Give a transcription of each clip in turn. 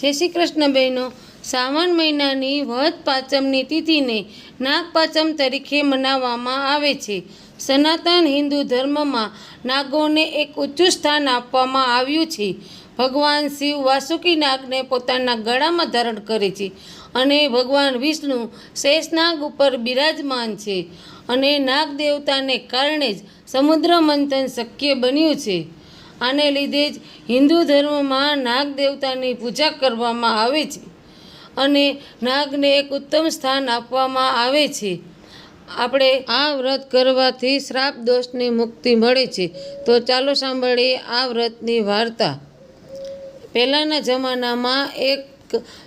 જય શ્રી કૃષ્ણ બહેનો. શ્રાવણ મહિનાની વધ પાંચમની તિથિને નાગપાંચમ તરીકે મનાવવામાં આવે છે. સનાતન હિન્દુ ધર્મમાં નાગોને એક ઊંચું સ્થાન આપવામાં આવ્યું છે. ભગવાન શિવ વાસુકી નાગને પોતાના ગળામાં ધારણ કરે છે અને ભગવાન વિષ્ણુ શેષનાગ ઉપર બિરાજમાન છે અને નાગ દેવતાને કારણે જ સમુદ્ર મંથન શક્ય બન્યું છે. આને લીધે જ હિન્દુ ધર્મમાં નાગ દેવતાની પૂજા કરવામાં આવે છે અને નાગને એક ઉત્તમ સ્થાન આપવામાં આવે છે. આપણે આ વ્રત કરવાથી શ્રાપ દોષની મુક્તિ મળે છે. તો ચાલો સાંભળીએ આ વ્રતની વાર્તા. પહેલાંના જમાનામાં એક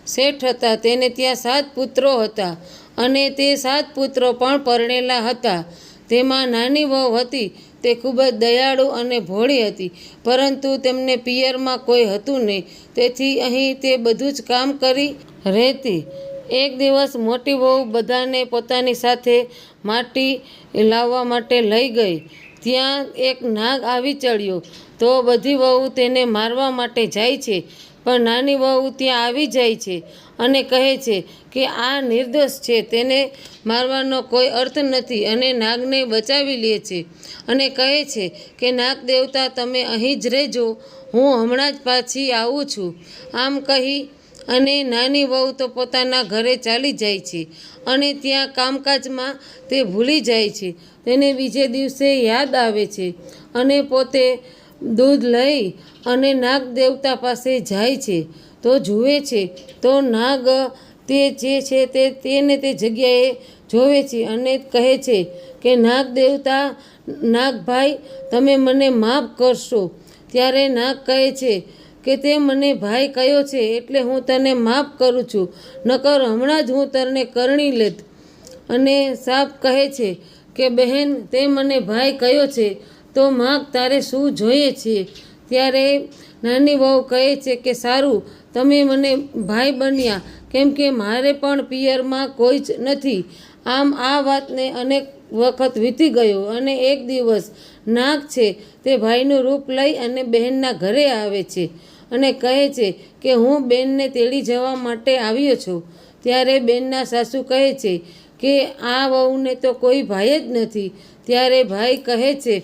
શેઠ હતા. તેને ત્યાં સાત પુત્રો હતા અને તે સાત પુત્રો પણ પરણેલા હતા. તેમાં નાની વહુ હતી. તે ખૂબ જ દયાળુ અને ભોળી હતી, પરંતુ તેમને પિયરમાં કોઈ હતું નહીં. તેથી અહીં તે બધું જ કામ કરી રહેતી. એક દિવસ મોટી વહુ બધાને પોતાની સાથે માટી લાવવા માટે લઈ ગઈ. ત્યાં એક નાગ આવી ચડ્યો. તો બધી વહુ તેને મારવા માટે જાય છે. પણ નાની વહુ ત્યાં આવી જાય છે અને કહે છે કે આ નિર્દોષ છે, તેને મારવાનો કોઈ અર્થ નથી અને નાગને બચાવી લે છે અને કહે છે કે, નાગ દેવતા, તમે અહીં જ રહેજો, હું હમણાં જ પાછી આવું છું. આમ કહી અને નાની વહુ તો પોતાના ઘરે ચાલી જાય છે અને ત્યાં કામકાજમાં તે ભૂલી જાય છે. તેને બીજે દિવસે યાદ આવે છે અને પોતે દૂધ લઈ અને નાગ દેવતા પાસે જાય છે, તો જુએ છે, તો નાગ તે જે છે તે તેને તે જગ્યાએ જોવે છે અને કહે છે કે, નાગ દેવતા, નાગભાઈ, તમે મને માફ કરશો. ત્યારે નાગ કહે છે કે, તે મને ભાઈ કયો છે એટલે હું તને માફ કરું છું, નકર હમણાં જ હું તને કરણી લેત. અને સાપ કહે છે કે, બહેન, તે મને ભાઈ કયો છે તો માગ તારે શું જોઈએ છે? ત્યારે નાની વહુ કહે છે કે, સારું, તમે મને ભાઈ બન્યા. કેમ કે મારે પણ પિયરમાં કોઈ જ નથી. આમ આ વાતને અનેક વખત વીતી ગયો અને એક દિવસ નાગ છે તે ભાઈનું રૂપ લઈ અને બહેનના ઘરે આવે છે અને કહે છે કે, હું બેનને તેડી જવા માટે આવ્યો છું. ત્યારે બેનના સાસુ કહે છે કે, આ વહુને તો કોઈ ભાઈ જ નથી. ત્યારે ભાઈ કહે છે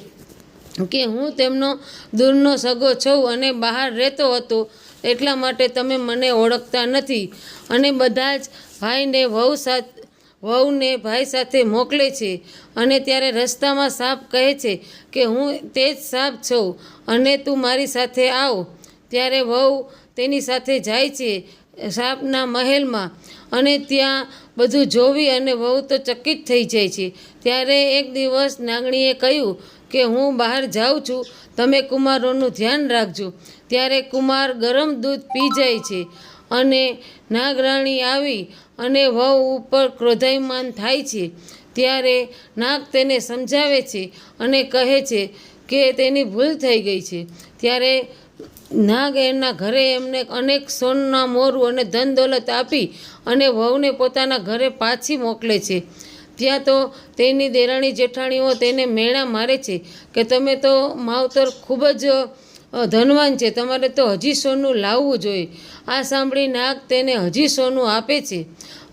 કે હું તેમનો દૂરનો સગો છું અને બહાર રહેતો હતો, એટલા માટે તમે મને ઓળખતા નથી. અને બધા જ ભાઈને વહુ સાથે, વહુને ભાઈ સાથે મોકલે છે અને ત્યારે રસ્તામાં સાપ કહે છે કે હું તે જ સાપ છું અને તું મારી સાથે આવ. ત્યારે વહુ તેની સાથે જાય છે સાપના મહેલમાં અને ત્યાં બધું જોવી અને વહુ તો ચકિત થઈ જાય છે. ત્યારે એક દિવસ નાગણીએ કહ્યું કે હું બહાર જાઉં છું, તમે કુમારોનું ધ્યાન રાખજો. ત્યારે કુમાર ગરમ દૂધ પી જાય છે અને નાગરાણી આવી અને વહુ ઉપર ક્રોધાયમાન થાય છે. ત્યારે નાગ તેને સમજાવે છે અને કહે છે કે તેની ભૂલ થઈ ગઈ છે. ત્યારે નાગ એના ઘરે એમને અનેક સોનના મોરું અને ધન દોલત આપી અને વહુને પોતાના ઘરે પાછી મોકલે છે. ત્યાં તો તેની દેરાણી જેઠાણીઓ તેને મેણા મારે છે કે તમે તો માવતર ખૂબ જ ધનવાન છે. તમારે તો હજી સોનું લાવવું જોઈએ. આ સાંભળી નાગ તેને હજી સોનું આપે છે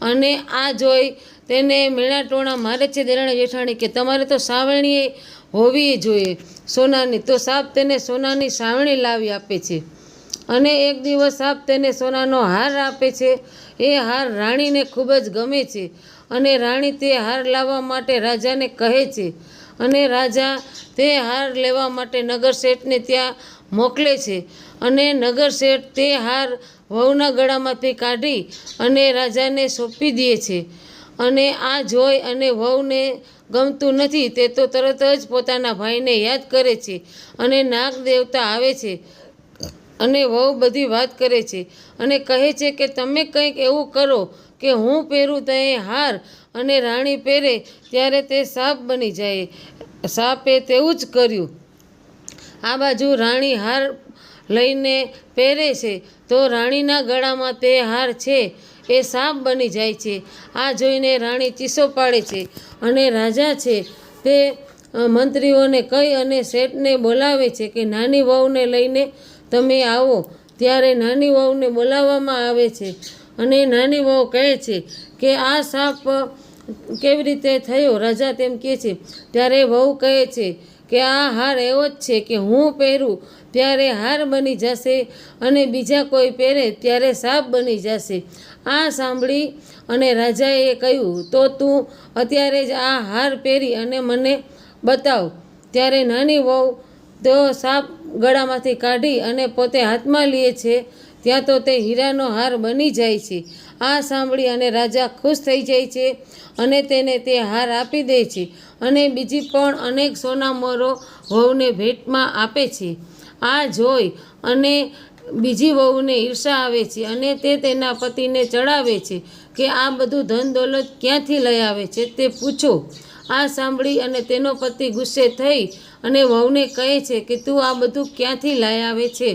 અને આ જોઈ તેને મેણા ટોણા મારે છે દેરાણી જેઠાણી કે તમારે તો સાવરણીએ હોવી જોઈએ સોનાની. તો સાપ તેને સોનાની સાવણી લાવી આપે છે અને એક દિવસ સાપ તેને સોનાનો હાર આપે છે એ હાર રાણીને ખૂબ જ ગમે છે અને રાણી તે હાર લાવવા માટે રાજાને કહે છે અને રાજા તે હાર લેવા માટે નગર શેઠને ત્યાં મોકલે છે અને નગર શેઠ તે હાર વહુના ગળામાંથી કાઢી અને રાજાને સોંપી દે છે. અને આ જોઈ અને વહુને ગમતું નથી તે તો તરત જ પોતાના ભાઈને યાદ કરે છે અને નાગ દેવતા આવે છે. અને વહુ બધી વાત કરે છે અને કહે છે કે તમે કંઈક એવું કરો કે હું પહેરું તે હાર અને રાણી પહેરે ત્યારે તે સાપ બની જાય. સાપે તેવું જ કર્યું. આ બાજુ રાણી હાર લઈને પહેરે છે તો રાણીના ગળામાં તે હાર છે. એ સાપ બની જાય છે. આ જોઈને રાણી ચીસો પાડે છે અને રાજા છે તે મંત્રીઓને કહી અને શેઠને બોલાવે છે કે નાની વહુને લઈને તમે આવો ત્યારે નાની વહુને બોલાવવામાં આવે છે. અને નાની વહુ કહે છે કે આ સાપ કેવી રીતે થયો? રાજા તેમ કહે છે, ત્યારે વહુ કહે છે કે આ હાર એવો જ છે કે હું પહેરું, ત્યારે હાર બની જશે અને બીજા કોઈ પહેરે, ત્યારે સાપ બની જશે. આ સાંભળી અને રાજાએ કહ્યું, તો તું અત્યારે જ આ હાર પહેરી અને મને બતાવ. ત્યારે નાની વહુ તેઓ સાપ ગળામાંથી કાઢી અને પોતે હાથમાં લે છે, ત્યાં તો તે હીરાનો હાર બની જાય છે. આ સાંભળી અને રાજા ખુશ થઈ જાય છે અને તેને તે હાર આપી દે છે અને બીજી પણ અનેક સોનામોરો વહુને ભેટમાં આપે છે. આ જોઈ અને બીજી વહુને ઈર્ષા આવે છે અને તે તેના પતિને ચડાવે છે કે આ બધું ધન દોલત ક્યાંથી લઈ આવે છે તે પૂછો. આ સાંભળી અને તેનો પતિ ગુસ્સે થઈ અને વહુને કહે છે કે તું આ બધું ક્યાંથી લાઈ આવે છે?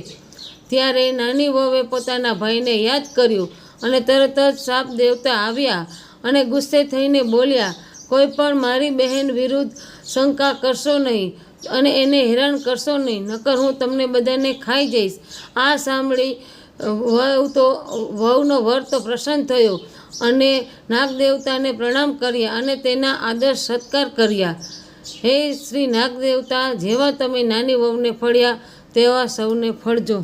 ત્યારે નાની વહુએ પોતાના ભાઈને યાદ કર્યું અને તરત જ સાપ દેવતા આવ્યા અને ગુસ્સે થઈને બોલ્યા, કોઈ પણ મારી બહેન વિરુદ્ધ શંકા કરશો નહીં અને એને હેરાન કરશો નહીં, નકર હું તમને બધાને ખાઈ જઈશ. આ સાંભળી વહુ તો, વહુનો વર તો પ્રસન્ન થયો અને નાગદેવતાને પ્રણામ કર્યા અને તેના આદર સત્કાર કર્યા. હે શ્રી નાગદેવતા, જેવા તમે નાની વહુને ફળ્યા, તેવા સૌને ફળજો.